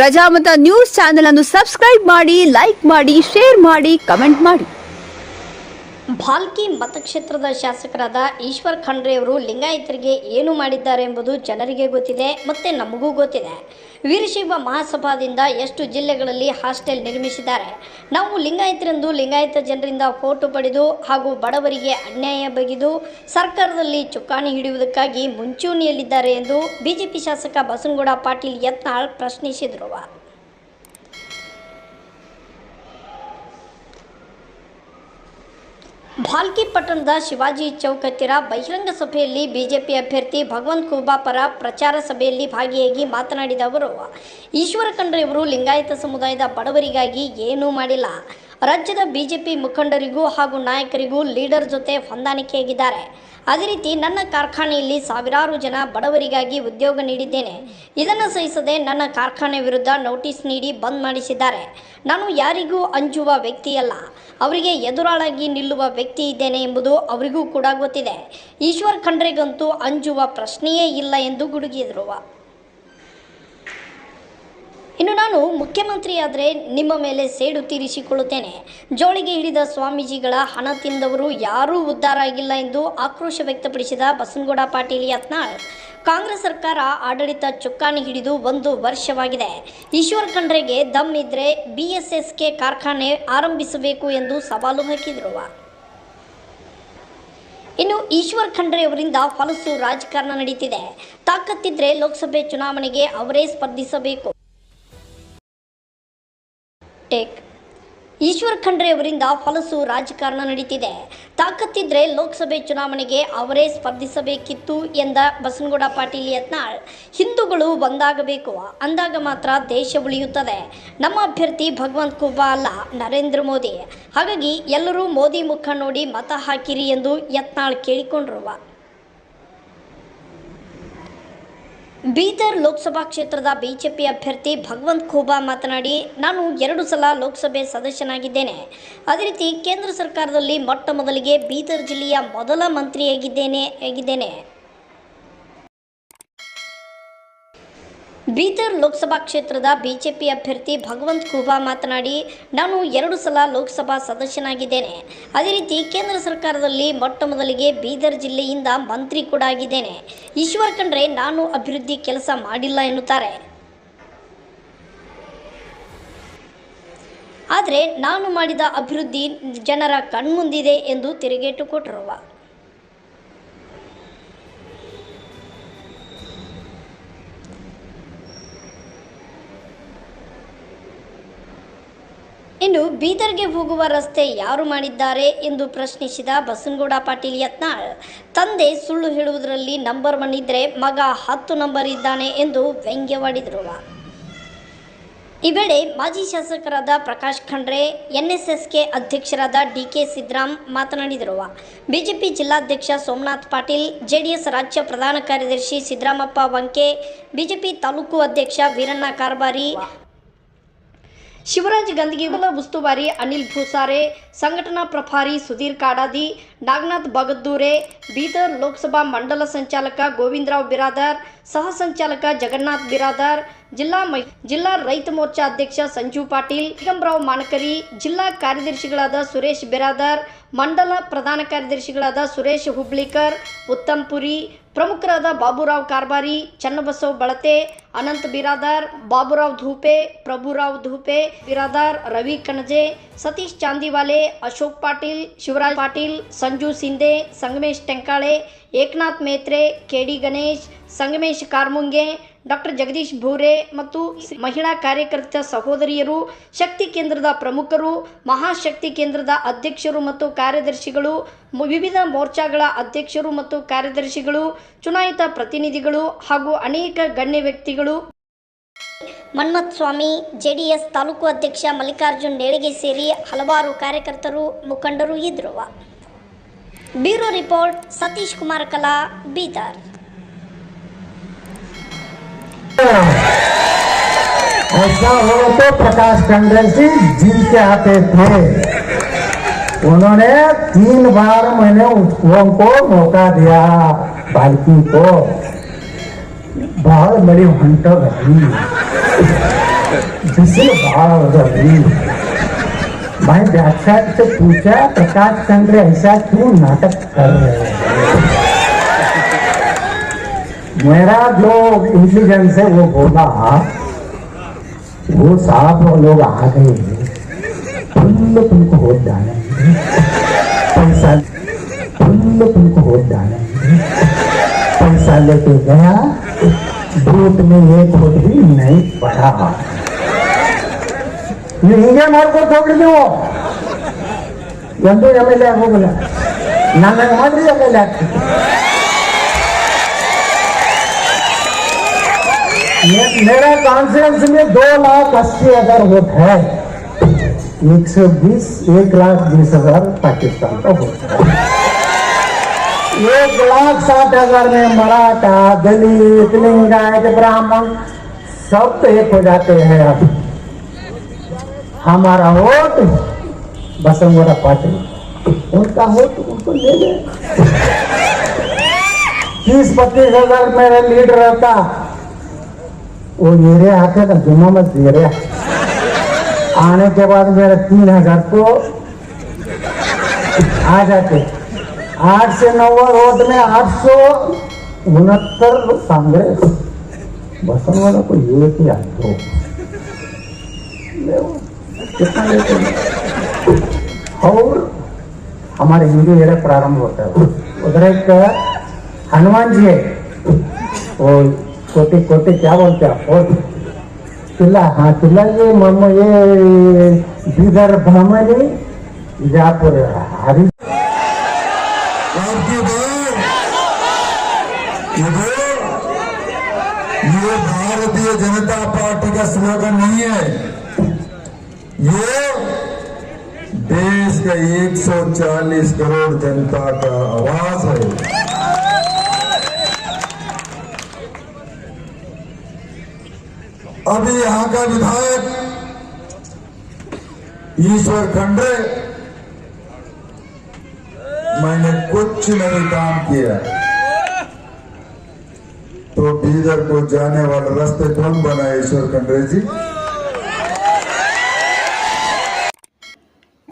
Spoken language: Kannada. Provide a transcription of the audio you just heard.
ಪ್ರಜಾಮತ ನ್ಯೂಸ್ ಚಾನೆಲ್ ಅನ್ನು ಸಬ್ಸ್ಕ್ರೈಬ್ ಮಾಡಿ, ಲೈಕ್ ಮಾಡಿ, ಶೇರ್ ಮಾಡಿ, ಕಮೆಂಟ್ ಮಾಡಿ. ಭಾಲ್ಕಿ ಮತಕ್ಷೇತ್ರದ ಶಾಸಕರಾದ ಈಶ್ವರ್ ಖಂಡ್ರೆ ಅವರು ಲಿಂಗಾಯತರಿಗೆ ಏನು ಮಾಡಿದ್ದಾರೆ ಎಂಬುದು ಜನರಿಗೆ ಗೊತ್ತಿದೆ, ಮತ್ತೆ ನಮಗೂ ಗೊತ್ತಿದೆ. ವೀರಶೈವ ಮಹಾಸಭಾದಿಂದ ಎಷ್ಟು ಜಿಲ್ಲೆಗಳಲ್ಲಿ ಹಾಸ್ಟೆಲ್ ನಿರ್ಮಿಸಿದ್ದಾರೆ? ನಾವು ಲಿಂಗಾಯತರೆಂದು ಲಿಂಗಾಯತ ಜನರಿಂದ ಫೋಟೋ ಪಡೆದು ಹಾಗೂ ಬಡವರಿಗೆ ಅನ್ಯಾಯ ಬಗೆದು ಸರ್ಕಾರದಲ್ಲಿ ಚುಕ್ಕಾಣಿ ಹಿಡಿಯುವುದಕ್ಕಾಗಿ ಮುಂಚೂಣಿಯಲ್ಲಿದ್ದಾರೆ ಎಂದು ಬಿಜೆಪಿ ಶಾಸಕ ಬಸನಗೌಡ ಪಾಟೀಲ್ ಯತ್ನಾಳ್ ಪ್ರಶ್ನಿಸಿದರು. ಭಾಲ್ಕಿ ಪಟ್ಟಣದ ಶಿವಾಜಿ ಚೌಕ್ ಹತ್ತಿರ ಬಹಿರಂಗ ಸಭೆಯಲ್ಲಿ ಬಿಜೆಪಿ ಅಭ್ಯರ್ಥಿ ಭಗವಂತ್ ಖೂಬಾ ಪರ ಪ್ರಚಾರ ಸಭೆಯಲ್ಲಿ ಭಾಗಿಯಾಗಿ ಮಾತನಾಡಿದ ಅವರು, ಈಶ್ವರ ಖಂಡ್ರೆ ಅವರು ಲಿಂಗಾಯತ ಸಮುದಾಯದ ಬಡವರಿಗಾಗಿ ಏನೂ ಮಾಡಿಲ್ಲ. ರಾಜ್ಯದ ಬಿಜೆಪಿ ಮುಖಂಡರಿಗೂ ಹಾಗೂ ನಾಯಕರಿಗೂ ಲೀಡರ್ ಜೊತೆ ಹೊಂದಾಣಿಕೆಯಾಗಿದ್ದಾರೆ. ಅದೇ ರೀತಿ ನನ್ನ ಕಾರ್ಖಾನೆಯಲ್ಲಿ ಸಾವಿರಾರು ಜನ ಬಡವರಿಗಾಗಿ ಉದ್ಯೋಗ ನೀಡಿದ್ದೇನೆ. ಇದನ್ನು ಸಹಿಸದೆ ನನ್ನ ಕಾರ್ಖಾನೆ ವಿರುದ್ಧ ನೋಟಿಸ್ ನೀಡಿ ಬಂದ್ ಮಾಡಿಸಿದ್ದಾರೆ. ನಾನು ಯಾರಿಗೂ ಅಂಜುವ ವ್ಯಕ್ತಿಯಲ್ಲ. ಅವರಿಗೆ ಎದುರಾಳಾಗಿ ನಿಲ್ಲುವ ವ್ಯಕ್ತಿ ಇದ್ದೇನೆ ಎಂಬುದು ಅವರಿಗೂ ಕೂಡ ಗೊತ್ತಿದೆ. ಈಶ್ವರ್ ಖಂಡ್ರೆಗಂತೂ ಅಂಜುವ ಪ್ರಶ್ನೆಯೇ ಇಲ್ಲ ಎಂದು ಗುಡುಗಿದರು. ಇನ್ನು ನಾನು ಮುಖ್ಯಮಂತ್ರಿಯಾದರೆ ನಿಮ್ಮ ಮೇಲೆ ಸೇಡು ತೀರಿಸಿಕೊಳ್ಳುತ್ತೇನೆ. ಜೋಳಿಗೆ ಹಿಡಿದ ಸ್ವಾಮೀಜಿಗಳ ಹಣ ತಿಂದವರು ಯಾರೂ ಉದ್ಧಾರ ಆಗಿಲ್ಲ ಎಂದು ಆಕ್ರೋಶ ವ್ಯಕ್ತಪಡಿಸಿದ ಬಸನಗೌಡ ಪಾಟೀಲ್ ಯತ್ನಾಳ್. ಕಾಂಗ್ರೆಸ್ ಸರ್ಕಾರ ಆಡಳಿತ ಚುಕ್ಕಾಣಿ ಹಿಡಿದು ಒಂದು ವರ್ಷವಾಗಿದೆ. ಈಶ್ವರ್ ಖಂಡ್ರೆಗೆ ದಮ್ ಇದ್ರೆ ಬಿಎಸ್ಎಸ್ಕೆ ಎಸ್ ಎಸ್ಕೆ ಕಾರ್ಖಾನೆ ಆರಂಭಿಸಬೇಕು ಎಂದು ಸವಾಲು ಹಾಕಿದರು. ಇನ್ನು ಈಶ್ವರ್ ಖಂಡ್ರೆ ಅವರಿಂದ ಹೊಲಸು ರಾಜಕಾರಣ ನಡೀತಿದೆ. ತಾಕತ್ತಿದ್ರೆ ಲೋಕಸಭೆ ಚುನಾವಣೆಗೆ ಅವರೇ ಸ್ಪರ್ಧಿಸಬೇಕು. ಟೇಕ್. ಈಶ್ವರ್ ಖಂಡ್ರೆ ಅವರಿಂದ ಹೊಲಸು ರಾಜಕಾರಣ ನಡೀತಿದೆ. ತಾಕತ್ತಿದ್ರೆ ಲೋಕಸಭೆ ಚುನಾವಣೆಗೆ ಅವರೇ ಸ್ಪರ್ಧಿಸಬೇಕಿತ್ತು ಎಂದ ಬಸನಗೌಡ ಪಾಟೀಲ್ ಯತ್ನಾಳ್. ಹಿಂದೂಗಳು ಒಂದಾಗಬೇಕು, ಅಂದಾಗ ಮಾತ್ರ ದೇಶ ಉಳಿಯುತ್ತದೆ. ನಮ್ಮ ಅಭ್ಯರ್ಥಿ ಭಗವಂತ್ ಕುಬ್ಬಾ ಅಲ್ಲ, ನರೇಂದ್ರ ಮೋದಿ. ಹಾಗಾಗಿ ಎಲ್ಲರೂ ಮೋದಿ ಮುಖ ನೋಡಿ ಮತ ಹಾಕಿರಿ ಎಂದು ಯತ್ನಾಳ್ ಕೇಳಿಕೊಂಡ್ರು. ಬೀದರ್ ಲೋಕಸಭಾ ಕ್ಷೇತ್ರದ ಬಿಜೆಪಿ ಅಭ್ಯರ್ಥಿ ಭಗವಂತ್ ಖೂಬಾ ಮಾತನಾಡಿ, ನಾನು ಎರಡು ಸಲ ಲೋಕಸಭೆ ಸದಸ್ಯನಾಗಿದ್ದೇನೆ. ಅದೇ ರೀತಿ ಕೇಂದ್ರ ಸರ್ಕಾರದಲ್ಲಿ ಮೊಟ್ಟ ಮೊದಲಿಗೆ ಬೀದರ್ ಜಿಲ್ಲೆಯ ಮೊದಲ ಮಂತ್ರಿಯಾಗಿದ್ದೇನೆ ಆಗಿದ್ದೇನೆ. ಬೀದರ್ ಲೋಕಸಭಾ ಕ್ಷೇತ್ರದ ಬಿಜೆಪಿ ಅಭ್ಯರ್ಥಿ ಭಗವಂತ್ ಖೂಬಾ ಮಾತನಾಡಿ, ನಾನು ಎರಡು ಸಲ ಲೋಕಸಭಾ ಸದಸ್ಯನಾಗಿದ್ದೇನೆ. ಅದೇ ರೀತಿ ಕೇಂದ್ರ ಸರ್ಕಾರದಲ್ಲಿ ಮೊಟ್ಟ ಮೊದಲಿಗೆ ಬೀದರ್ ಜಿಲ್ಲೆಯಿಂದ ಮಂತ್ರಿ ಕೂಡ ಆಗಿದ್ದೇನೆ. ಈಶ್ವರ್ ಕಂಡ್ರೆ ನಾನು ಅಭಿವೃದ್ಧಿ ಕೆಲಸ ಮಾಡಿಲ್ಲ ಎನ್ನುತ್ತಾರೆ. ಆದರೆ, ನಾನು ಮಾಡಿದ ಅಭಿವೃದ್ಧಿ ಜನರ ಕಣ್ಮುಂದಿದೆ ಎಂದು ತಿರುಗೇಟು ಕೊಟ್ಟರು. ಇನ್ನು ಬೀದರ್ಗೆ ಹೋಗುವ ರಸ್ತೆ ಯಾರು ಮಾಡಿದ್ದಾರೆ ಎಂದು ಪ್ರಶ್ನಿಸಿದ ಬಸನಗೌಡ ಪಾಟೀಲ್ ಯತ್ನಾಳ್ ತಂದೆ ಸುಳ್ಳು ಹೇಳುವುದರಲ್ಲಿ ನಂಬರ್ ಒನ್ ಇದ್ದರೆ ಮಗ ಹತ್ತು ನಂಬರ್ ಇದ್ದಾನೆ ಎಂದು ವ್ಯಂಗ್ಯವಾಡಿದರು. ಈ ವೇಳೆ ಮಾಜಿ ಶಾಸಕರಾದ ಪ್ರಕಾಶ್ ಖಂಡ್ರೆ ಎನ್ಎಸ್ಎಸ್ಕೆ ಅಧ್ಯಕ್ಷರಾದ ಡಿ ಕೆ ಸಿದ್ದರಾಮ್ ಮಾತನಾಡಿದರು. ಬಿಜೆಪಿ ಜಿಲ್ಲಾಧ್ಯಕ್ಷ ಸೋಮನಾಥ್ ಪಾಟೀಲ್, ಜೆಡಿಎಸ್ ರಾಜ್ಯ ಪ್ರಧಾನ ಕಾರ್ಯದರ್ಶಿ ಸಿದ್ದರಾಮಪ್ಪ ವಂಕೆ, ಬಿಜೆಪಿ ತಾಲೂಕು ಅಧ್ಯಕ್ಷ ವೀರಣ್ಣ ಕಾರ್ಬಾರಿ ಶಿವರಾಜ್ ಗಂದಗಿ ಮೂಲ ಉಸ್ತುವಾರಿ ಅನಿಲ್ ಭೂಸಾರೆ ಸಂಘಟನಾ ಪ್ರಭಾರಿ ಸುಧೀರ್ ಕಾಡಾದಿ ನಾಗನಾಥ್ ಬಗದ್ದೂರೆ ಬೀದರ್ ಲೋಕಸಭಾ ಮಂಡಲ ಸಂಚಾಲಕ ಗೋವಿಂದರಾವ್ ಬಿರಾದಾರ್ ಸಹ ಸಂಚಾಲಕ ಜಗನ್ನಾಥ್ ಬಿರಾದಾರ್ ಜಿಲ್ಲಾ ಮೈ ಜಿಲ್ಲಾ ರೈತ ಮೋರ್ಚಾ ಅಧ್ಯಕ್ಷ ಸಂಜು ಪಾಟೀಲ್ ನಿಗಮರಾವ್ ಮಾನಕರಿ ಜಿಲ್ಲಾ ಕಾರ್ಯದರ್ಶಿಗಳಾದ ಸುರೇಶ್ ಬಿರಾದಾರ್ ಮಂಡಲ ಪ್ರಧಾನ ಕಾರ್ಯದರ್ಶಿಗಳಾದ ಸುರೇಶ್ ಹುಬ್ಳಿಕರ್ ಉತ್ತಮ್ ಪುರಿ ಪ್ರಮುಖರಾದ ಬಾಬುರಾವ್ ಕಾರ್ಬಾರಿ ಚನ್ನಬಸವ್ ಬಳತೆ ಅನಂತ್ ಬಿರಾದಾರ್ ಬಾಬುರಾವ್ ಧೂಪೆ ಪ್ರಭುರಾವ್ ಧೂಪೆ ಬಿರಾದಾರ್ ರವಿ ಕಣಜೆ ಸತೀಶ್ ಚಾಂದಿವಾಲೆ ಅಶೋಕ್ ಪಾಟೀಲ್ ಶಿವರಾಜ್ ಪಾಟೀಲ್ ಸಂಜು ಸಿಂಧೆ, ಸಂಗಮೇಶ್ ಟೆಂಕಾಳೆ, ಏಕನಾಥ್ ಮೇತ್ರೆ, ಕೆಡಿ ಗಣೇಶ್, ಸಂಗಮೇಶ್ ಕಾರ್ಮುಂಗೆ, ಡಾಕ್ಟರ್ ಜಗದೀಶ್ ಭೂರೆ ಮತ್ತು ಮಹಿಳಾ ಕಾರ್ಯಕರ್ತ ಸಹೋದರಿಯರು, ಶಕ್ತಿ ಕೇಂದ್ರದ ಪ್ರಮುಖರು, ಮಹಾಶಕ್ತಿ ಕೇಂದ್ರದ ಅಧ್ಯಕ್ಷರು ಮತ್ತು ಕಾರ್ಯದರ್ಶಿಗಳು ವಿವಿಧ ಮೋರ್ಚಾಗಳ ಅಧ್ಯಕ್ಷರು ಮತ್ತು ಕಾರ್ಯದರ್ಶಿಗಳು, ಚುನಾಯಿತ ಪ್ರತಿನಿಧಿಗಳು ಹಾಗೂ ಅನೇಕ ಗಣ್ಯ ವ್ಯಕ್ತಿಗಳು. ಮನ್ಮಥ್ ಸ್ವಾಮಿ, ಜೆಡಿಎಸ್ ತಾಲೂಕು ಅಧ್ಯಕ್ಷ ಮಲ್ಲಿಕಾರ್ಜುನ್ ನೇಳಿಗೆ ಸೇರಿ ಹಲವಾರು ಕಾರ್ಯಕರ್ತರು, ಮುಖಂಡರು ಇದ್ದರು. ब्यूरो रिपोर्ट, सतीश कुमार कला, बीदर। ऐसा हो तो प्रकाश टंडन सिंह जी के आते थे। उन्होंने तीन बार मैंने उसको को मौका दिया, बाल्की को। बहुत बड़ी हंटर रही। जिसे बहुत रही। भाई व्याख्यात से पूछा, प्रकाश चंद्र ऐसा क्यों नाटक कर रहे हैं? मेरा जो इंटेलिजेंस है, वो बोला वो साहब लोग आ गए फुल तुमको हो जाने पैसा फुल तुमको हो जाने पैसा लेके गया, दूध में एक वोट भी नहीं पड़ा ನೀವು ಹಿಂಗೆ ಮಾಡ್ಕೊತ ಹೋಗ್ರಿ ನೀವು ಎಂದು ಎಮ್ ಎಲ್ ಎ ಹೋಗಲ್ಲ ನನಗೆ ಮಾಡ್ರಿ ಎಮ್ ಎಲ್ ಎ ಆಗ್ತೀನಿ मे- मेरा कॉन्फ्रेंस में दो लाख अस्सी हजार वोट है एक सौ बीस एक लाख बीस हजार पाकिस्तान का वोट है एक लाख साठ हजार में मराठा दलित लिंगायत ब्राह्मण सब तो एक हो जाते हैं अब हमारा वोट बसंगोरा पाटिल उनका वोट उनको ले ले। तीस पच्चीस हजार मेरा लीड रहता। वो एरिया आते था जुम्मा मत एरिया आने के बाद मेरा तीन हजार को आ जाते। आठ से नौ होट में आठ सौ उनहत्तर कांग्रेस। बसन वाला को एक ही आ और हमारे हिंदू एरिया प्रारंभ होता है। उधर एक हनुमान जी है। वो कोटे कोटे क्या बोलते हैं और किला हाँ किला ये मम ये बीदर भ्रमणी विजापुर हरी ये भारतीय जनता पार्टी का स्लोगन नहीं है। ये देश का 140 करोड़ जनता का आवाज़ है। अभी यहाँ का विधायक ईश्वर खंडे, मैंने कुछ नहीं काम किया। तो बीदर को जाने वाला रास्ते कौन बना ईश्वर खंडरे जी?